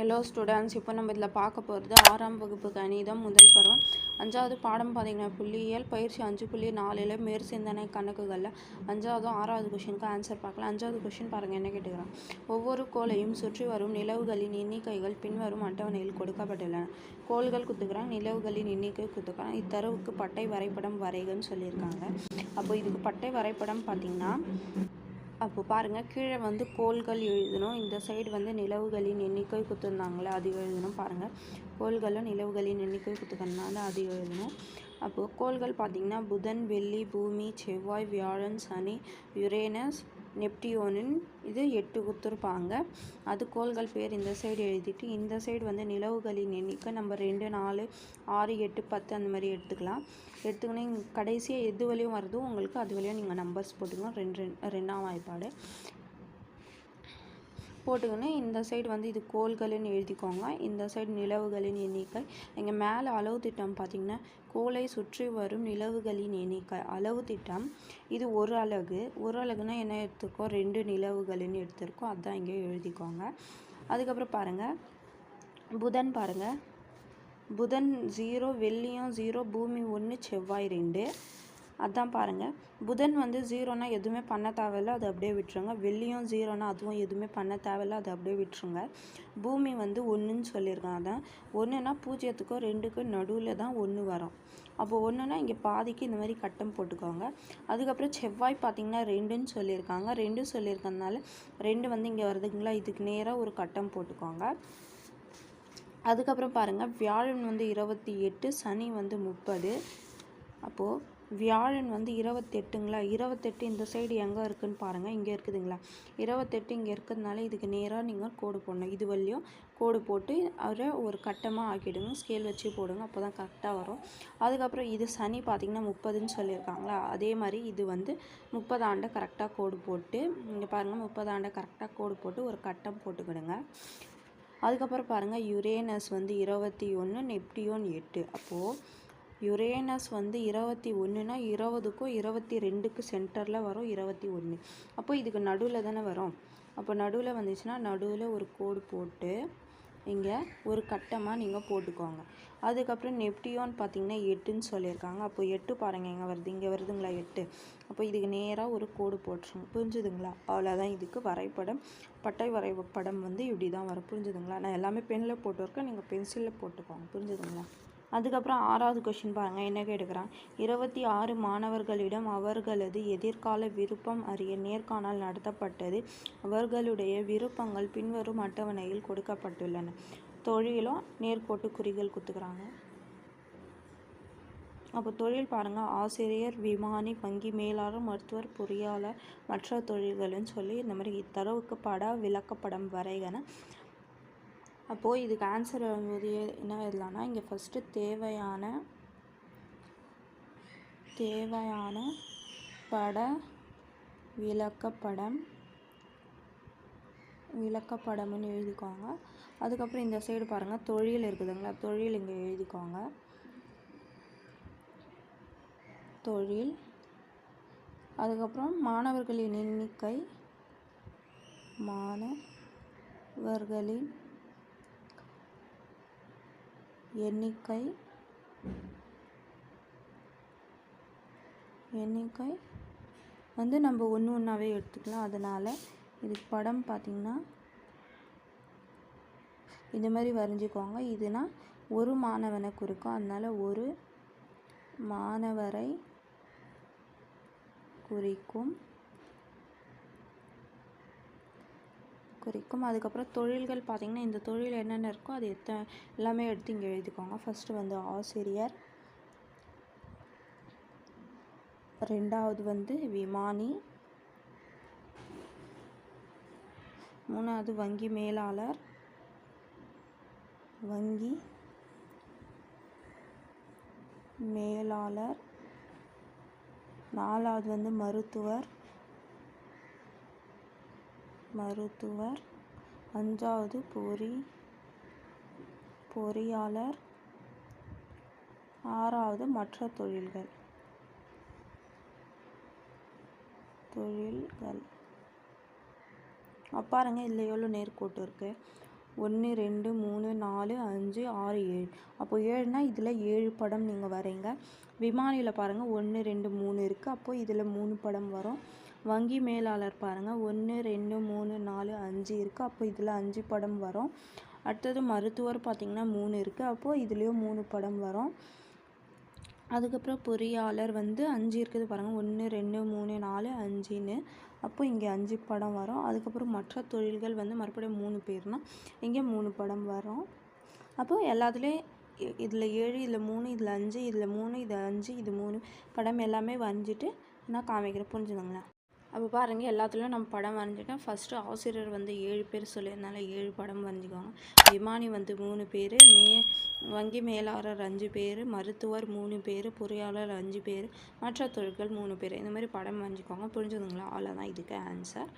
Hello students இப்போ நம்ம இதில் பார்க்க போகிறது ஆறாம் வகுப்பு கணிதம் முதல் பருவம். அஞ்சாவது பாடம் பார்த்தீங்கன்னா புள்ளியியல் பயிற்சி அஞ்சு புள்ளி நாலில் மேற் சிந்தனை கணக்குகளில். அஞ்சாவது ஆறாவது கொஷினுக்கு ஆன்சர் பார்க்கலாம். அஞ்சாவது கொஷின் பாருங்கள் என்ன கேட்டுக்கிறான் ஒவ்வொரு கோளையும் சுற்றி வரும் நிலவுகளின் எண்ணிக்கைகள் பின்வரும் அட்டவணையில் கொடுக்கப்பட்டுள்ளன. கோள்கள் குத்துக்கிறான் நிலவுகளின் எண்ணிக்கை குத்துக்கிறான் இத்தரவுக்கு பட்டை வரைபடம் வரைகன்னு சொல்லியிருக்காங்க. அப்போ இதுக்கு பட்டை வரைபடம் பார்த்தீங்கன்னா அப்போ பாருங்கள் கீழே வந்து கோள்கள் எழுதணும். இந்த சைடு வந்து நிலவுகளின் எண்ணிக்கை கொடுத்துருந்தாங்களே அது எழுதணும் பாருங்கள் கோள்களும் நிலவுகளின் எண்ணிக்கை குத்துக்கனால அது எழுதணும். அப்போது கோள்கள் பார்த்திங்கன்னா புதன் வெள்ளி பூமி செவ்வாய் வியாழன் சனி யுரேனஸ் நெப்டியோனின் இது எட்டு குத்துருப்பாங்க. அது கோள்கள் பேர் இந்த சைடு எழுதிட்டு இந்த சைடு வந்து நிலவுகளின் எண்ணிக்கை நம்ம ரெண்டு நாலு ஆறு எட்டு பத்து அந்த மாதிரி எடுத்துக்கலாம். எடுத்துக்கினே கடைசியாக எது வழியும் வருதோ உங்களுக்கு அது வழியாக நீங்கள் நம்பர்ஸ் போட்டுக்கணும் ரெண்டு ரெண்டு ரெண்டாம் வாய்ப்பாடு. போட்டுக்கின்னு இந்த சைடு வந்து இது கோள்கள்னு எழுதிக்கோங்க. இந்த சைடு நிலவுகளின் எண்ணிக்கை. இங்கே மேலே அளவு திட்டம் பார்த்திங்கன்னா கோளை சுற்றி வரும் நிலவுகளின் எண்ணிக்கை. அளவு திட்டம் இது ஒரு அலகு. ஒரு அலகுனா என்ன எடுத்துருக்கோம்? ரெண்டு நிலவுகள்னு எடுத்திருக்கோம். அதான் இங்கே எழுதிக்கோங்க. அதுக்கப்புறம் பாருங்கள் புதன் பாருங்கள் புதன் ஜீரோ வெள்ளியும் ஜீரோ பூமி ஒன்று செவ்வாய் ரெண்டு. அதான் பாருங்கள் புதன் வந்து ஜீரோனா எதுவுமே பண்ண தேவையில்ல அது அப்படியே விட்டுருங்க. வெள்ளியும் ஜீரோனா அதுவும் எதுவுமே பண்ண தேவையில்ல அது அப்படியே விட்டுருங்க. பூமி வந்து ஒன்றுன்னு சொல்லியிருக்காங்க. அதான் ஒன்றுனா பூஜ்ஜியத்துக்கும் ரெண்டுக்கும் நடுவில் தான் ஒன்று வரும். அப்போ ஒன்றுனா இங்கே பாதிக்கு இந்த மாதிரி கட்டம் போட்டுக்கோங்க. அதுக்கப்புறம் செவ்வாய் பார்த்திங்கன்னா ரெண்டுன்னு சொல்லியிருக்காங்க. ரெண்டு சொல்லியிருக்கறதுனால ரெண்டு வந்து இங்கே வருதுங்களா? இதுக்கு நேராக ஒரு கட்டம் போட்டுக்கோங்க. அதுக்கப்புறம் பாருங்கள் வியாழன் வந்து இருபத்தி எட்டு சனி வந்து முப்பது. அப்போது வியாழன் வந்து இருபத்தெட்டுங்களா? இருபத்தெட்டு இந்த சைடு எங்கே இருக்குதுன்னு பாருங்கள் இங்கே இருக்குதுங்களா? இருபத்தெட்டு இங்கே இருக்கிறதுனால இதுக்கு நேராக நீங்கள் கோடு போடணும். இது வழியும் கோடு போட்டு அவரை ஒரு கட்டமாக ஆக்கிடுங்க. ஸ்கேல் வச்சு போடுங்க. அப்போ தான் கரெக்டாக வரும். அதுக்கப்புறம் இது சனி பார்த்திங்கன்னா முப்பதுன்னு சொல்லியிருக்காங்களா? அதே மாதிரி இது வந்து முப்பது ஆண்டை கரெக்டாக கோடு போட்டு இங்கே பாருங்கள் முப்பது ஆண்டை கரெக்டாக கோடு போட்டு ஒரு கட்டம் போட்டுக்கிடுங்க. அதுக்கப்புறம் பாருங்கள் யுரேனஸ் வந்து இருபத்தி ஒன்று நெப்டியோன் எட்டு. அப்போது யுரேனஸ் வந்து இருபத்தி ஒன்றுனா இருபதுக்கும் இருபத்தி ரெண்டுக்கு சென்டரில் வரும் இருபத்தி ஒன்று அப்போ இதுக்கு நடுவில் தானே வரும். அப்போ நடுவில் வந்துச்சுன்னா நடுவில் ஒரு கோடு போட்டு இங்கே ஒரு கட்டமாக நீங்கள் போட்டுக்கோங்க. அதுக்கப்புறம் நெப்டியோன்னு பார்த்தீங்கன்னா எட்டுன்னு சொல்லியிருக்காங்க. அப்போ எட்டு பாருங்கள் எங்கே வருது இங்கே வருதுங்களா எட்டு. அப்போ இதுக்கு நேராக ஒரு கோடு போட்டுருங்க. புரிஞ்சுதுங்களா? அவ்வளோதான் இதுக்கு வரைபடம் பட்டை வரைபடம் வந்து இப்படி தான் வரும். புரிஞ்சுதுங்களா? நான் எல்லாமே பெனில் போட்டுருக்கேன். நீங்கள் பென்சிலில் போட்டுக்கோங்க. புரிஞ்சுதுங்களா? அதுக்கப்புறம் ஆறாவது கொஷின் பாருங்கள் என்ன கேட்டுக்கிறான்? இருபத்தி ஆறு மாணவர்களிடம் அவர்களது எதிர்கால விருப்பம் அறிய நேர்காணல் நடத்தப்பட்டது. அவர்களுடைய விருப்பங்கள் பின்வரும் அட்டவணையில் கொடுக்கப்பட்டுள்ளன. தொழிலும் நேர்கோட்டு குறிகள் குத்துக்கிறாங்க அப்போ தொழில் பாருங்கள் ஆசிரியர் விமானி வங்கி மேலாளர் மருத்துவர் பொறியாளர் மற்ற தொழில்கள்னு சொல்லி இந்த மாதிரி இத்தரவுக்கு பட விளக்கப்படம் வரைகன அப்போது இதுக்கு ஆன்சர் வரும்போது என்ன எழுதலாம்னா இங்கே ஃபஸ்ட்டு தேவையான தேவையான பட விளக்கப்படம் விளக்கப்படம்னு எழுதிக்கோங்க. அதுக்கப்புறம் இந்த சைடு பாருங்கள் தொழில் இருக்குதுங்களா? தொழில் இங்கே எழுதிக்கோங்க. தொழில். அதுக்கப்புறம் மாணவர்களின் எண்ணிக்கை மாணவர்களின் எண்ணிக்கை எண்ணிக்கை. வந்து நம்ம ஒன்று ஒன்றாவே எடுத்துக்கலாம். அதனால் இதுக்கு படம் பார்த்திங்கன்னா இந்த மாதிரி வரைஞ்சிக்கோங்க. இதுனா ஒரு மாணவனை குறிக்கும். அதனால் ஒரு மாணவரை குறிக்கும். குறிக்கும் அதுக்கப்புறம் தொழில்கள் பார்த்திங்கன்னா இந்த தொழில் என்னென்ன இருக்கோ அது எத்த எல்லாமே எடுத்து இங்கே எழுதிக்கோங்க. ஃபஸ்ட்டு வந்து ஆசிரியர். ரெண்டாவது வந்து விமானி. மூணாவது வங்கி மேலாளர். வங்கி மேலாளர். நாலாவது வந்து மருத்துவர். மருத்துவர் அஞ்சாவது பொறி பொறியாளர் ஆறாவது மற்ற தொழில்கள். தொழில்கள். பாருங்கள் இதில் எவ்வளோ நேர்கோட்டு இருக்குது ஒன்று ரெண்டு மூணு நாலு அஞ்சு ஆறு ஏழு. அப்போ ஏழுனா இதில் ஏழு படம் நீங்கள் வரைங்க விமானியில் பாருங்கள் ஒன்று ரெண்டு மூணு இருக்குது அப்போது இதில் மூணு படம் வரும். வங்கி மேலாளர் பாருங்கள் ஒன்று ரெண்டு மூணு நாலு அஞ்சு இருக்குது அப்போ இதில் அஞ்சு படம் வரும். அடுத்தது மருத்துவர் பார்த்திங்கன்னா மூணு இருக்குது அப்போது இதுலேயும் மூணு படம் வரும். அதுக்கப்புறம் பொறியாளர் வந்து அஞ்சு இருக்குது பாருங்கள் ஒன்று ரெண்டு மூணு நாலு அஞ்சுன்னு. அப்போ இங்கே அஞ்சு படம் வரும். அதுக்கப்புறம் மற்ற தொழில்கள் வந்து மறுபடியும் மூணு பேர்னால் இங்கே மூணு படம் வரும். அப்போது எல்லாத்துலேயும் இதில் ஏழு இதில் மூணு இதில் அஞ்சு இதில் மூணு இது அஞ்சு இது மூணு படம் எல்லாமே வரைஞ்சிட்டு நான் காமிக்கிறேன். புரிஞ்சுதுங்களா? அப்போ பாருங்கள் எல்லாத்துலேயும் நம்ம படம் வரைஞ்சிட்டோம் ஃபஸ்ட்டு ஆசிரியர் வந்து ஏழு பேர் சொல்லியிருந்தால ஏழு படம் வரைஞ்சிக்கோங்க. விமானி வந்து மூணு பேர் மே வங்கி மேலாளர் அஞ்சு பேர் மருத்துவர் மூணு பேர் பொறியாளர் அஞ்சு பேர் மற்ற தொழில்கள் மூணு பேர். இந்த மாதிரி படம் வரைஞ்சிக்கோங்க. புரிஞ்சுதுங்களா? அவ்வளோதான் இதுக்கு ஆன்சர்